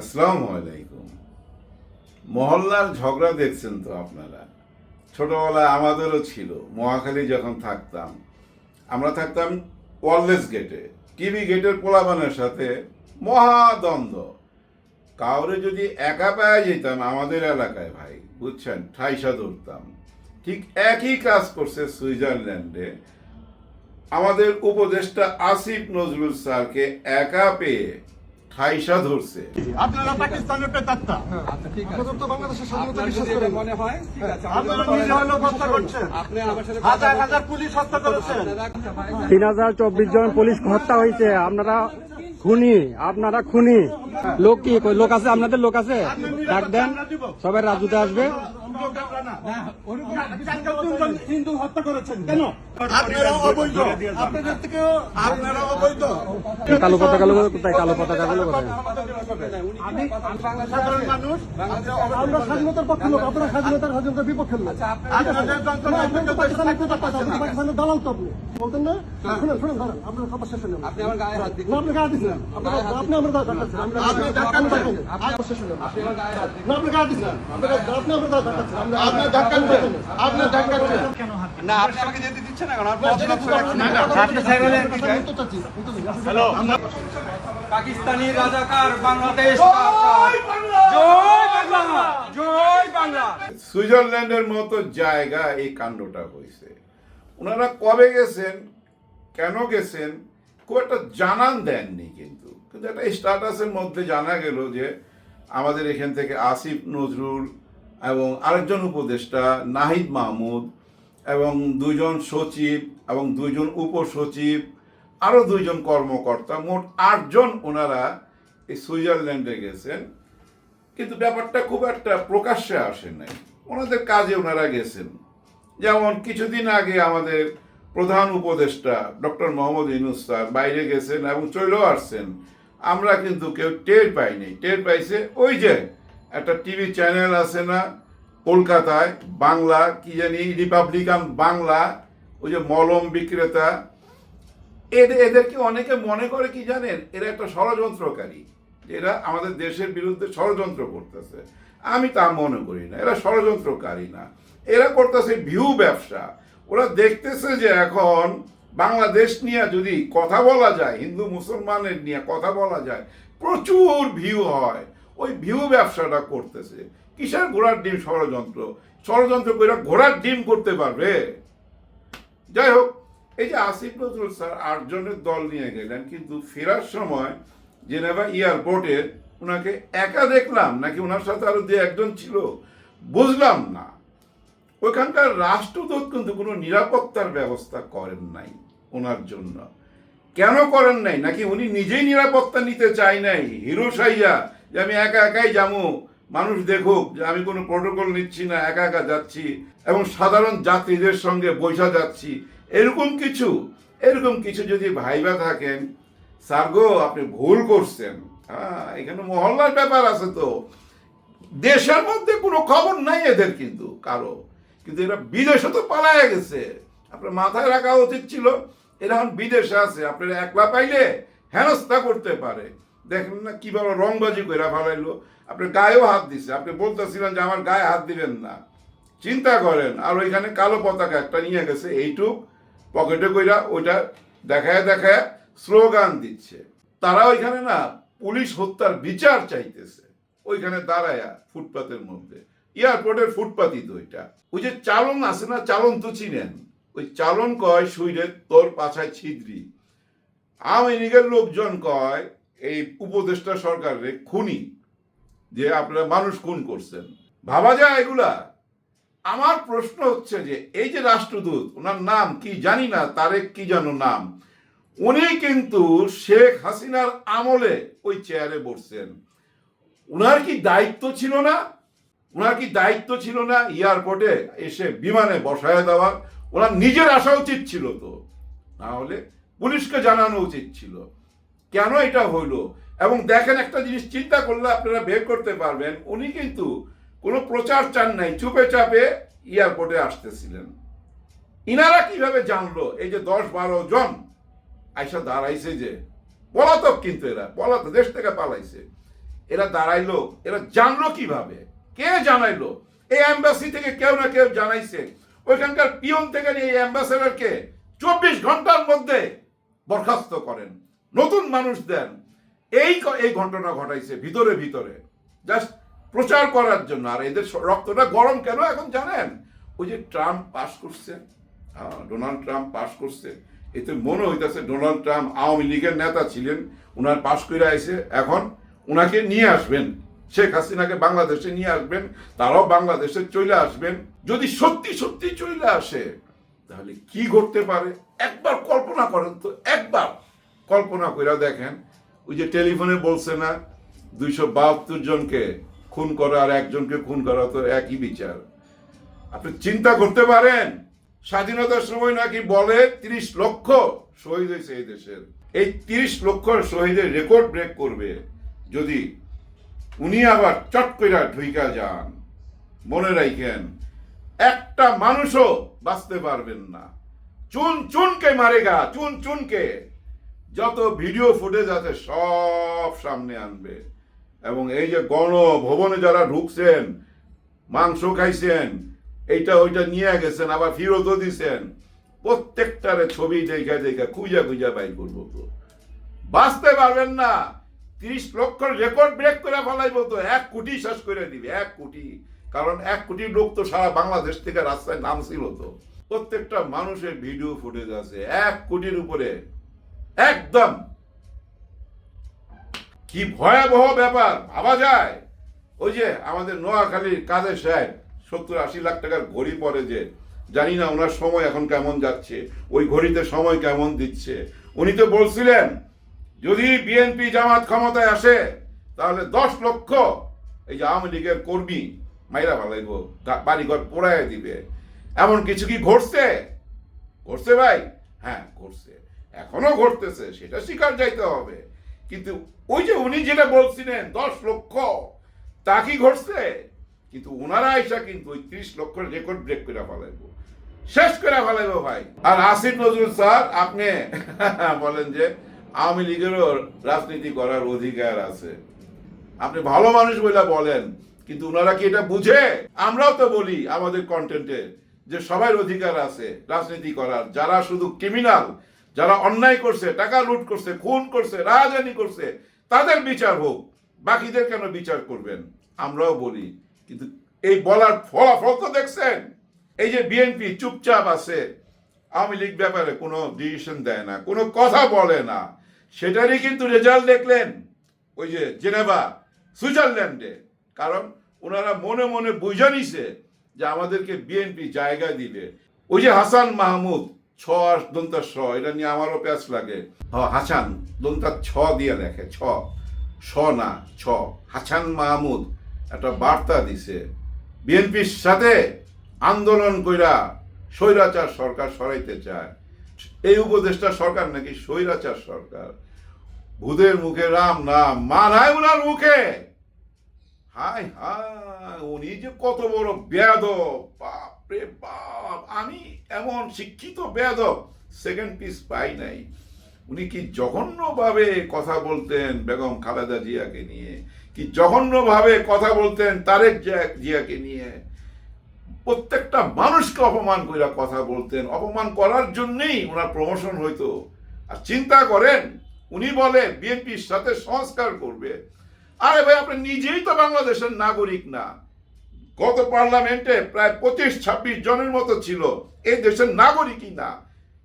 আসসালামু আলাইকুম। মহল্লার ঝগড়া দেখছেন তো আপনারা? ছোটবেলায় আমাদেরও ছিল, মহাখালী যখন থাকতাম, আমরা থাকতাম ওয়ারলেস গেটে টিভি গেটের পোলাবানের সাথে মহাদ্বন্দ্ব কাউরে যদি একা পাওয়া যেতাম আমাদের এলাকায় ভাই, বুঝছেন? ঠাইসা ধরতাম। ঠিক একই কাজ করছে সুইজারল্যান্ডে। আমাদের উপদেষ্টা আসিফ নজরুল স্যারকে একা পেয়ে ঠাইসা ধরছে। আপনারা পাকিস্তানের পেতাত্তা আচ্ছা আপনাদের তো বাংলাদেশের স্বাধীনতা বিশ্বাস করেন। মনে হয় ঠিক আছে আপনারা নিজে হলেও হত্যা করছেন। আপনি আমার সাথে হাজার হাজার পুলিশ হত্যা করেছেন। আপনারা তিন হাজার চব্বিশ জন পুলিশ হত্যা হয়েছে। আপনারা খুনি আপনারা খুনি। লোক কি লোক আছে? আপনাদের লোক আছে? ডাক দেন। সবাই রাজুতে আসবে। হিন্দু হত্যা করেছেন। কেন? আপনারা অবৈধ। আপনাদের থেকেও আপনারা অবৈধ। কালো পতাকা লোক কোথায়? কালো পতাকা গুলো কোথায় আমরা স্বাধীনতার পক্ষে লোক আপনারা স্বাধীনতার স্বাধীনতার বিপক্ষে লোক। পাকিস্তানের দালাল তো আপনি। বলতেন না? শুনেন শুনেন ধরেন আপনার শেষ আপনি আমার গায়ে হাত দিন না আপনি গায়ে দিচ্ছেন। আপনি আমরা ধাক্কাচ্ছেন আপনি দিচ্ছেন। আপনি শেষ হলেন আপনি আমার গায়ে হাত দিন না আপনি গায়ে দিচ্ছেন। আপনি আমরা ধাক্কাচ্ছেন আপনি ধাক্কা দিচ্ছেন আপনি ধাক্কা দিচ্ছেন না আপনি আমাকে যেতে দিচ্ছেন? না কারণ আপনি হ্যালো। পাকিস্তানি রাজাকার বাংলাদেশ জয় বাংলা। জয় বাংলা। সুইজারল্যান্ডের মতো জায়গা এই কাণ্ডটা হয়েছে। ওনারা কবে গেছেন? কেন গেছেন? খুব একটা জানান দেননি কিন্তু। কিন্তু একটা স্ট্যাটাসের মধ্যে জানা গেল যে আমাদের এখান থেকে আসিফ নজরুল এবং আরেকজন উপদেষ্টা নাহিদ মাহমুদ এবং দুজন সচিব এবং দুইজন উপসচিব আরও দুইজন কর্মকর্তা, মোট আটজন ওনারা এই সুইজারল্যান্ডে গেছেন। কিন্তু ব্যাপারটা খুব একটা প্রকাশ্যে আসে নাই। ওনাদের কাজে ওনারা গেছেন। যেমন কিছুদিন আগে আমাদের প্রধান উপদেষ্টা ডক্টর মোহাম্মদ ইউনুস স্যার বাইরে গেছেন এবং চলেও আসছেন। আমরা কিন্তু কেউ টের পাইনি টের পাইছে ওই যে একটা টিভি চ্যানেল আছে না কলকাতায় বাংলা, কি জানি রিপাবলিকান বাংলা, ওই যে মলম বিক্রেতা। এদের এদেরকে অনেকে মনে করে কি জানেন, এরা একটা ষড়যন্ত্রকারী। এরা আমাদের দেশের বিরুদ্ধে ষড়যন্ত্র করতেছে। আমি তা মনে করি না, এরা ষড়যন্ত্রকারী না। এরা করতেছে ভিউ ব্যবসা। ওরা দেখতেছে যে এখন বাংলাদেশ নিয়ে যদি কথা বলা যায়, হিন্দু মুসলমানের নিয়ে কথা বলা যায়, প্রচুর ভিউ হয়। ওই ভিউ ব্যবসাটা করতেছে। কিসের ঘোড়ার ডিম ষড়যন্ত্র? ষড়যন্ত্র করে ঘোড়ার ডিম করতে পারবে? যাই হোক, এই যে আসিফ নজরুল স্যার আটজনের দল নিয়ে গেলেন, কিন্তু ফেরার সময় জেনেভা এয়ারপোর্টে ওনাকে একা দেখলাম, নাকি ওনার সাথে আরও যে একজন ছিল? বুঝলাম না। ওইখানকার রাষ্ট্রদূত কিন্তু কোনো নিরাপত্তার ব্যবস্থা করেন নাই ওনার জন্য। কেন করেন নাই? নাকি উনি নিজেই নিরাপত্তা নিতে চাই নাই? হিরো সাইয়া, যে আমি একা একাই যাব মানুষ দেখুক যে আমি কোনো প্রোটোকল নিচ্ছি না, একা একা যাচ্ছি এবং সাধারণ যাত্রীদের সঙ্গে বৈশা যাচ্ছি, এরকম কিছু এরকম কিছু যদি ভাইবা থাকেন সার্গো আপনি ভুল করছেন। হ্যাঁ এখানে মহল্লার ব্যাপার আছে তো। দেশের মধ্যে কোনো খবর নাই এদের কিন্তু, কারও। কিন্তু এরা বিদেশে তো পালায় গেছে। আপনার মাথায় রাখা উচিত ছিল, এরা এখন বিদেশে আছে। আপনারা একলা পাইলে হেনস্থা করতে পারে। দেখেন না কীভাবে রংবাজি করে ফেলাইলো। আপনি গায়েও হাত দিছে। আপনি বলতেছিলেন যে আমার গায়ে হাত দিবেন না। চিন্তা করেন, আর ওইখানে কালো পতাকা একটা নিয়ে গেছে, এইটুক পকেটে কইরা ওইটা দেখায় দেখায় স্লোগান দিচ্ছে। তারা ওইখানে না পুলিশ হত্যার বিচার চাইতেছে। ওইখানে দাঁড়ায়া ফুটপাতের মধ্যে। এয়ারপোর্টের ফুটপাতই তো ওইটা। ওই যে চালন আছে না, চালন তো চিনেন? ওই চালন কয় সুইরে তোর পাছায় ছিদ্রি। আওয়ামী লীগের লোকজন কয় এই উপদেষ্টা সরকারের খুনি, যে আপনারা মানুষ খুন করছেন। ভাবা যায় এগুলা? আমার প্রশ্ন হচ্ছে যে, এই যে রাষ্ট্রদূত, ওনার নাম কি জানি না, তারেক কি যেন নাম, উনি কিন্তু শেখ হাসিনার আমলে ওই চেয়ারে বসছেন। উনার কি দায়িত্ব ছিল না? ওনার কি দায়িত্ব ছিল না এয়ারপোর্টে এসে বিমানে বসায় দেওয়া ওনার নিজের আসা উচিত ছিল তো। না হলে পুলিশকে জানানো উচিত ছিল। কেন এটা হইল এবং দেখেন একটা জিনিস চিন্তা করলে আপনারা বের করতে পারবেন, উনি কিন্তু কোনো প্রচার চান নাই, চুপে চাপে এয়ারপোর্টে আসতেছিলেন। ইনারা কীভাবে জানলো? এই যে দশ বারো জন আইসা দাঁড়াইছে যে, পলাতক কিন্তু এরা, পলাতক, দেশ থেকে পালাইছে। এরা দাঁড়াইলো, এরা জানলো কীভাবে? কে জানাইলো? এই অ্যাম্বাসি থেকে কেউ না কেউ জানাইছে। ওইখানকার পিয়ন থেকে এই অ্যাম্বাসেডারকে চব্বিশ ঘণ্টার মধ্যে বরখাস্ত করেন। নতুন মানুষ দেন। এই এই ঘটনা ঘটাইছে ভিতরে ভিতরে। জাস্ট প্রচার করার জন্য। আর এদের রক্তটা গরম কেন এখন জানেন? ওই যে ট্রাম্প পাস করছে ডোনাল্ড ট্রাম্প পাস করছে, এতে মনে হইতেছে ডোনাল্ড ট্রাম্প আওয়ামী লীগের নেতা ছিলেন, উনার পাস করে আইছে। এখন উনাকে নিয়ে আসবেন, শেখ হাসিনাকে বাংলাদেশে নিয়ে আসবেন, তারাও বাংলাদেশে চলে আসবেন। যদি সত্যি সত্যি চলে আসে, তাহলে কি ঘটতে পারে? একবার কল্পনা করেন তো, একবার। কল্পনা করে দেখেন, ওই যে টেলিফোনে বলছে না, দুইশো বাহাত্তর জনকে খুন করা আর একজনকে খুন করা তো একই বিচার। আপনি চিন্তা করতে পারেন, স্বাধীনতার সময় নাকি বলে তিরিশ লক্ষ শহীদ হয়েছে এই দেশের। এই তিরিশ লক্ষ শহীদের রেকর্ড ব্রেক করবে যদি উনি আবার চট করে ঢুইকা যান। মনে রাখেন একটা মানুষও বাঁচতে পারবেন না। চুন চুনকে মারেগা চুন চুনকে। যত ভিডিও ফুটেজ আছে সব সামনে আনবে। এবং এই যে গণভবনে যারা ঢুকছেন, মাংস খাইছেন, এইটা ওইটা নিয়ে গেছেন, আবার ফিরতও দিছেন, প্রত্যেকটারে ছবি দেখে দেখে খুঁজা খুঁজা বাইর করব তো। বাঁচতে পারবেন না। তিরিশ লক্ষ রেকর্ড ব্রেক করে ফেলাইবো তো, এক কোটি শেষ করে দিবে, এক কোটি। কারণ এক কোটি লোক তো সারা বাংলাদেশ থেকে রাস্তায় নামছিল তো। প্রত্যেকটা মানুষের ভিডিও ফুটেজ আছে, এক কোটির উপরে। একদম। কি ভয়াবহ ব্যাপার, ভাবা যায়? ওই যে আমাদের নোয়াখালীর কাজের সাহেব, সত্তর আশি লাখ টাকার ঘড়ি পরে যে, জানি না ওনার সময় এখন কেমন যাচ্ছে, ওই ঘড়িতে সময় কেমন দিচ্ছে। উনি তো বলছিলেন, যদি বিএনপি জামাত ক্ষমতায় আসে, তাহলে দশ লক্ষ এই যে আওয়ামী লীগের কর্মী মাইরা ভালাইব বাড়িঘর পোড়ায় দিবে। এমন কিছু কি ঘটছে? ঘটছে ভাই? হ্যাঁ ঘটছে। এখনও ঘটতেছে, সেটা স্বীকার যাইতে হবে। কিন্তু ওই যে উনি যেটা বলছিলেন, দশ লক্ষ, তা কি ঘটছে? কিন্তু ওনারা আইসা কিন্তু ওই ত্রিশ লক্ষ রেকর্ড ব্রেক করে ফেলাইব। শেষ করে ফেলাইব ভাই। আর আসিফ নজরুল স্যার, আপনি বলেন যে আওয়ামী লীগেরও রাজনীতি করার অধিকার আছে। আপনি ভালো মানুষ বলে বলেন, কিন্তু ওনারা কি এটা বুঝে? আমরাও তো বলি আমাদের কন্টেন্টে যে সবার অধিকার আছে রাজনীতি করার, যারা শুধু ক্রিমিনাল যারা অন্যায় করছে, টাকা লুট করছে, খুন করছে রাজধানী করছে, তাদের বিচার হোক, বাকিদের কেন বিচার করবেন? আমরাও বলি, কিন্তু এই বলার ফলাফল তো দেখছেন। এই যে বিএনপি চুপচাপ আছে, আওয়ামী লীগ ব্যাপারে কোনো ডিসিশন দেয় না, কোনো কথা বলে না। সেটারই কিন্তু রেজাল্ট দেখলেন, ওই যে জেনেভা, সুইজারল্যান্ডে। কারণ ওনারা মনে মনে বুঝে নিছে যে আমাদেরকে বিএনপি জায়গা দিবে। ওই যে হাসান মাহমুদ ছ আর দন্তা স, এটা নিয়ে আমারও প্যাচ লাগে। হ হাসান দন্তা ছ দিয়ে লেখে ছ। স না, ছ। হাসান মাহমুদ একটা বার্তা দিছে। বিএনপির সাথে আন্দোলন কইরা স্বৈরাচার সরকার সরাইতে চায়। এই উপদেশটা সরকার নাকি স্বৈরাচার সরকার? ভূতের মুখে রাম নাম, মানায় উনার মুখে। হাই হাই উনি যে কত বড় বেয়াদব, বাপ। বাপ, আমি এমন শিক্ষিত বেয়াদব সেকেন্ড পিস পাই নাই। উনি কি জঘন্যভাবে কথা বলতেন বেগম খালেদা জিয়াকে নিয়ে? কি জঘন্যভাবে কথা বলতেন তারেক জিয়া- জিয়াকে নিয়ে? প্রত্যেকটা মানুষকে অপমান করে কথা বলতেন। অপমান করার জন্যই ওনার প্রমোশন হইতো। আর চিন্তা করেন, উনি বলে বিএনপির সাথে সংস্কার করবে। আরে ভাই, আপনি নিজেই তো বাংলাদেশের নাগরিক না। গত পার্লামেন্টে প্রায় পঁচিশ, ছাব্বিশ জনের মতো ছিল। এই দেশের নাগরিকই না।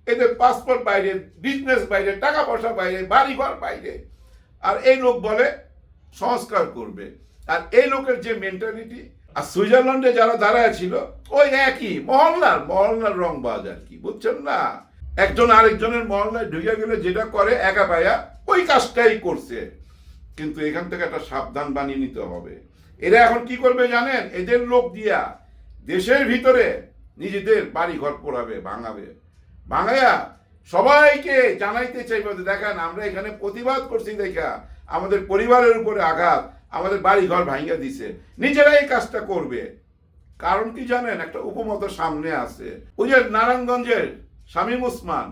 এদের পাসপোর্ট বাইরে বিজনেস বাইরে, টাকা পয়সা বাইরে, বাড়িঘর বাইরে। আর এই লোক বলে সংস্কার করবে। আর এই লোকের যে মেন্টালিটি আর সুইজারল্যান্ডে যারা দাঁড়ায় ছিল, ওই একই, মহল্লার মহল্লার রংবাজ আর কি, বুঝছেন না? একজন আরেকজনের মহল্লায় ঢুকে গেলে যেটা করে, একা পায়া ওই কাজটাই করছে। কিন্তু এখান থেকে একটা সাবধান বানিয়ে নিতে হবে। এরা এখন কি করবে জানেন? এদের লোক দিয়া দেশের ভিতরে নিজেদের বাড়ি ঘর পোড়াবে, ভাঙাবে। ভাঙায়া সবাইকে জানাইতে চাইবে দেখেন, আমরা এখানে প্রতিবাদ করছি দেখা, আমাদের পরিবারের উপরে আঘাত, আমাদের বাড়ি ঘর ভাঙিয়া দিছে। নিজেরা এই কাজটা করবে। কারণ কি জানেন? একটা উপমত সামনে আছে। ওই যে নারায়ণগঞ্জের শামীম ওসমান,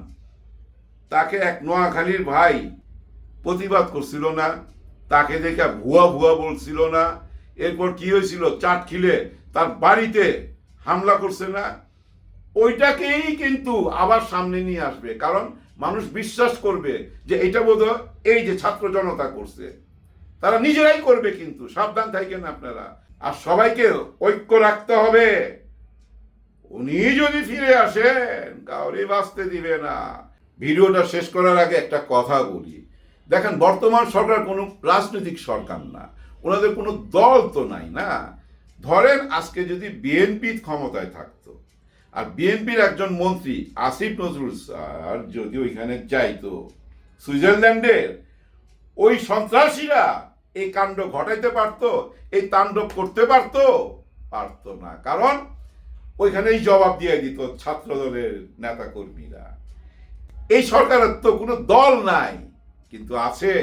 তাকে এক নোয়াখালীর ভাই প্রতিবাদ করছিল না, তাকে দেখে ভুয়া ভুয়া বলছিল না এরপর কি হয়েছিল? চাট খিলে তার বাড়িতে হামলা করছে না? ওইটাকেই কিন্তু আবার সামনে নিয়ে আসবে। কারণ মানুষ বিশ্বাস করবে যে এটা বোধ এই যে ছাত্র জনতা করছে। তারা নিজেরাই করবে কিন্তু, সাবধান থাকেন আপনারা। আর সবাইকে ঐক্য রাখতে হবে। উনি যদি ফিরে আসেন, কাউরে বাঁচতে দিবে না। ভিডিওটা শেষ করার আগে একটা কথা বলি। দেখেন, বর্তমান সরকার কোনো রাজনৈতিক সরকার না। ওনাদের কোনো দল তো নাই না। ধরেন আজকে যদি বিএনপি ক্ষমতায় থাকতো, আর বিএনপির একজন মন্ত্রী আসিফ নজরুল স্যার যদি ওইখানে যাইতো সুইজারল্যান্ডের ওই সন্ত্রাসীরা এই কাণ্ড ঘটাইতে পারতো, এই তাণ্ডব করতে পারতো? পারতো না। কারণ ওইখানেই জবাব দিয়ে দিত ছাত্র দলের নেতা কর্মীরা এই সরকারের তো কোনো দল নাই, কিন্তু আছে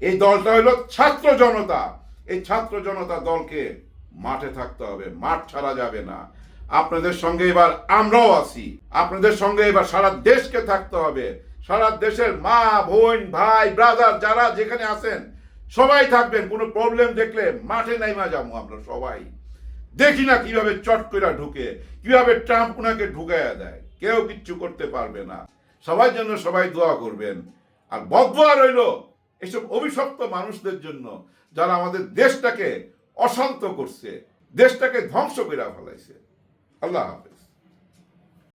এই দলটা হলো ছাত্র জনতা। এই ছাত্র জনতা দলকে মাঠে থাকতে হবে, মাঠ ছাড়া যাবে না। আপনাদের সঙ্গে এবার আমরাও আছি। আপনাদের সঙ্গে এবার সারা দেশকে থাকতে হবে। সারা দেশের মা, বোন, ভাই ব্রাদার যারা যেখানে আছেন, সবাই থাকবেন। কোনো প্রবলেম দেখলে মাঠে নাইমা যাব আমরা সবাই। দেখি না কীভাবে চট করে ঢুকে, কীভাবে ট্রাম্প ওনাকে ঢুকাইয়া দেয়। কেউ কিচ্ছু করতে পারবে না। সবার জন্য সবাই দোয়া করবেন। আর বদোয়া রইল। এসব অভিশপ্ত মানুষদের জন্য যারা আমাদের দেশটাকে অশান্ত করছে, দেশটাকে ধ্বংস করে ফেলাইছে। আল্লাহ হাফেজ।